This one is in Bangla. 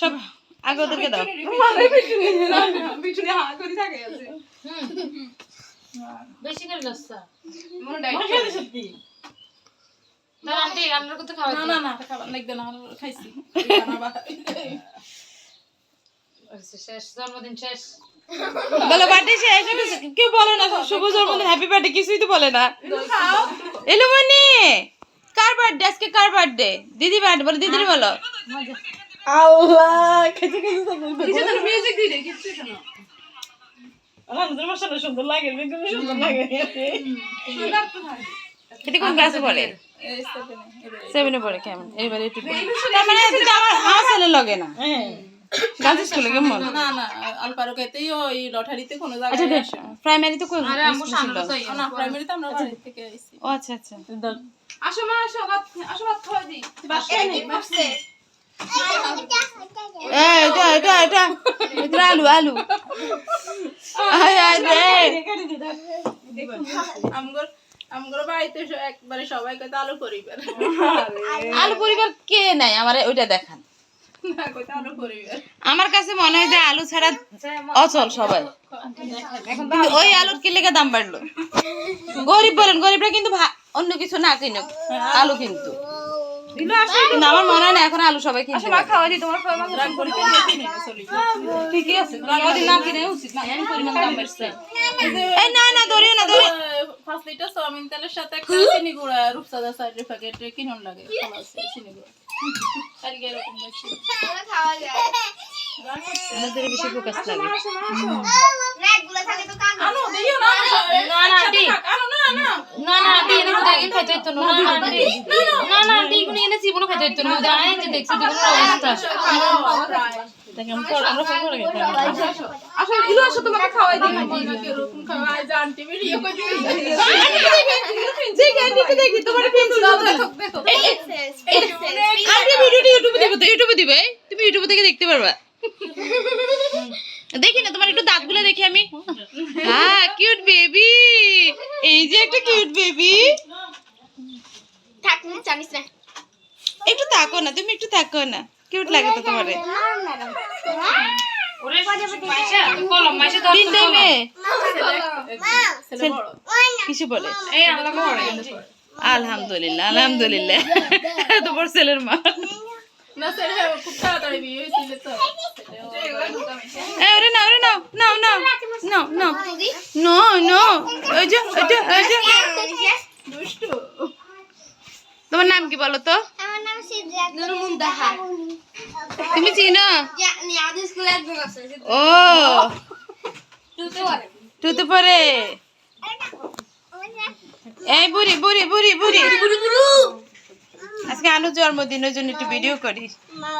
সব আগে ওদেরকে দাও। পিছনে হাত করে থাকে আছে। বেশি করে মনে ডাইট সত্যি। দাঁড়া আন্টি করতে খাওয়া না না না খাবার লাগবে না খাইছি। শেষ। জন্মদিন শেষ। বলো বার্থডে শেষ। কেউ বলে না শুভ জন্মদিন হ্যাপি বার্থডে কিছুই তো বলে না। এলুমনি কার বার্থডে আজকে কার বার্থডে দিদি বার্থডে বলো দিদির বলো। আল্লাহ খেতে খেতে থাকবে কিছু তো মিউজিক দিয়ে কিছু শোনো আলহামদুলিল্লাহ মাশাআল্লাহ সুন্দর লাগে বেগুন সুন্দর লাগে সুন্দর তো থাকে এটা কোন ক্লাসে পড়ে সেভেনে পড়ে কেমন এবারে একটু তার মানে আমার আমার ছেলে লগে না হ্যাঁ গার্লস স্কুলে কেমন না না আলপারকেতেই ওই লটারিতে কোনো আচ্ছা জায়গায় দেখ প্রাইমারি তো কোন সামনে তো আসে না প্রাইমারিতে আমরা বাড়ি থেকে আইছি ও আচ্ছা আচ্ছা আসো মা আসো আসো ভাত খাওয়া দি এই এটা এটা এটা। এটা আলু আলু। আয় আয় রে আমগর আমগর বাড়িতে একবারে সবাই কইতে আলু পরিবার। আলু পরিবার কে নাই আমার ওইটা দেখান। আমার কাছে মনে হয় যে আলু ছাড়া অচল সবাই। কিন্তু ওই আলুর কি লেগে দাম বাড়লো? গরিব বলেন গরিবরা কিন্তু অন্য কিছু না কিনুক আলু কিন্তু। কিন্তু আমার মনে হয় না এখন আলু সবাই কিনতে। খাওয়া দি তোমার খাওয়া ঠিকই আছে। যদি না কিনে উচিত না এমন পরিমাণ দাম বাড়ছে। এই না না ধরিও না ধরি পাঁচ লিটার চাউমিন তেলের সাথে একটা চিনি গুঁড়া রূপসাদা সাইডের প্যাকেট কিনুন লাগে চিনি গুঁড়া। কালকে এরকম দেখছি আমাদের বেশি ফোকাস লাগে আনো দিও না না না আন্টি আনো না না না না আন্টি এনে মধ্যে আগে খাইতে হইতো না না না না আন্টি এগুলো এনে জীবনে খাইতে হইতো না আয় যে দেখছি অবস্থা তুমি ইউটিউবে থেকে দেখতে পারবা দেখি না তোমার একটু দাঁতগুলো দেখি আমি হ্যাঁ কিউট বেবি এই যে একটা কিউট বেবি একটু তাকো না তুমি একটু তাকো না। কিউট লাগে তো তোমারে। কিছু বলে? আলহামদুলিল্লাহ আলহামদুলিল্লাহ। এত বড় ছেলের মা। না ওরে না ওরে নাও নাও নাও নাও নাও। নো নো ওই যে ওই যে ওই যে। দুষ্টু। তোমার নাম কি বলো তো? আমার নাম তুমি চিনো? ও। টুতে পরে এই বুড়ি বুড়ি বুড়ি বুড়ি। আজকে আনু জন্মদিন ওই জন্য একটু ভিডিও করি। মা